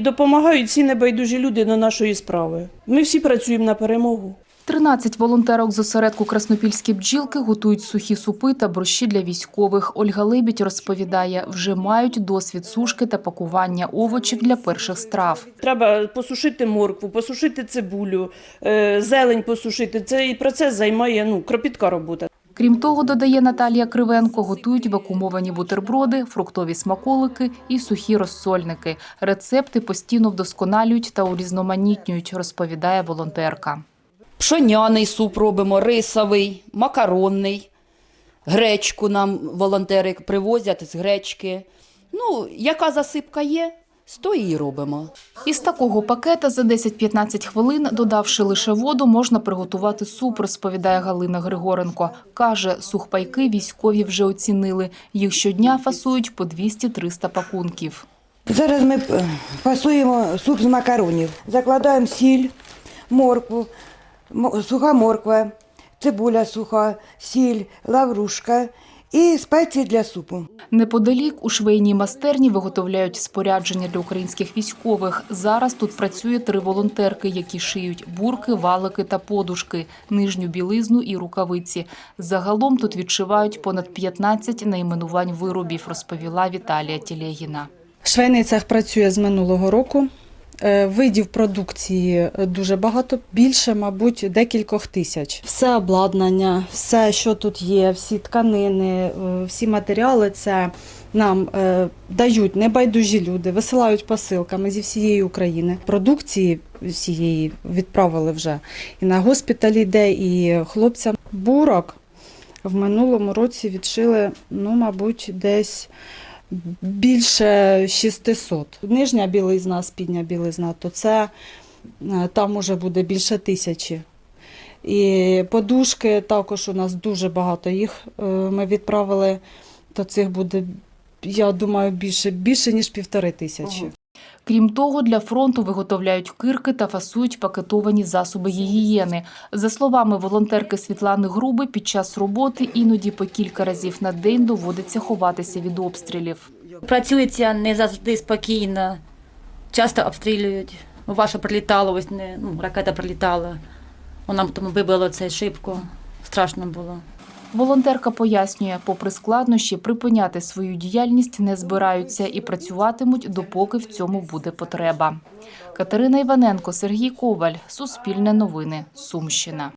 Допомагають всі небайдужі люди до нашої справи. Ми всі працюємо на перемогу. 13 волонтерок з осередку Краснопільські бджілки готують сухі супи та борщі для військових. Ольга Лебідь розповідає, вже мають досвід сушки та пакування овочів для перших страв. Треба посушити моркву, посушити цибулю, е, зелень посушити. Цей процес займає ну, кропітка робота. Крім того, додає Наталія Кривенко, готують вакуумовані бутерброди, фруктові смаколики і сухі розсольники. Рецепти постійно вдосконалюють та урізноманітнюють, розповідає волонтерка. Пшоняний суп робимо, рисовий, макаронний. Гречку нам волонтери привозять з гречки. Ну, яка засипка є, з тої і робимо. Із такого пакета за 10-15 хвилин, додавши лише воду, можна приготувати суп, розповідає Галина Григоренко. Каже, сухпайки військові вже оцінили. Їх щодня фасують по 200-300 пакунків. Зараз ми е, фасуємо суп з макаронів. Закладаємо сіль, моркву, суха морква, цибуля суха, сіль, лаврушка і спеції для супу. Неподалік у швейній майстерні виготовляють спорядження для українських військових. Зараз тут працює три волонтерки, які шиють бурки, валики та подушки, нижню білизну і рукавиці. Загалом тут відшивають понад 15 найменувань виробів, розповіла Віталія Тілегіна. Швейний цех працює з минулого року. Е, Видів продукції дуже багато, більше, мабуть, декількох тисяч. Все обладнання, все, що тут є, всі тканини, е, всі матеріали, це нам е, дають небайдужі люди, висилають посилками зі всієї України. Продукції всієї відправили вже і на госпіталі йде, і хлопцям. Бурок в минулому році відшили, ну, мабуть, десь більше 600. Нижня білизна, спідня білизна, то це е, там уже буде більше тисячі. І подушки також у нас дуже багато їх е, ми відправили, то цих буде, я думаю, більше, більше ніж півтори тисячі. Крім того, для фронту виготовляють кирки та фасують пакетовані засоби гігієни. За словами волонтерки Світлани Груби, під час роботи іноді по кілька разів на день доводиться ховатися від обстрілів. Працюється не завжди спокійно, часто обстрілюють. Ваша прилітало, ось не ну, ракета прилітала. Вона тому вибила цей шибку. Страшно було. Волонтерка пояснює, попри складнощі, припиняти свою діяльність не збираються і працюватимуть, допоки в цьому буде потреба. Катерина Іваненко, Сергій Коваль, Суспільне новини, Сумщина.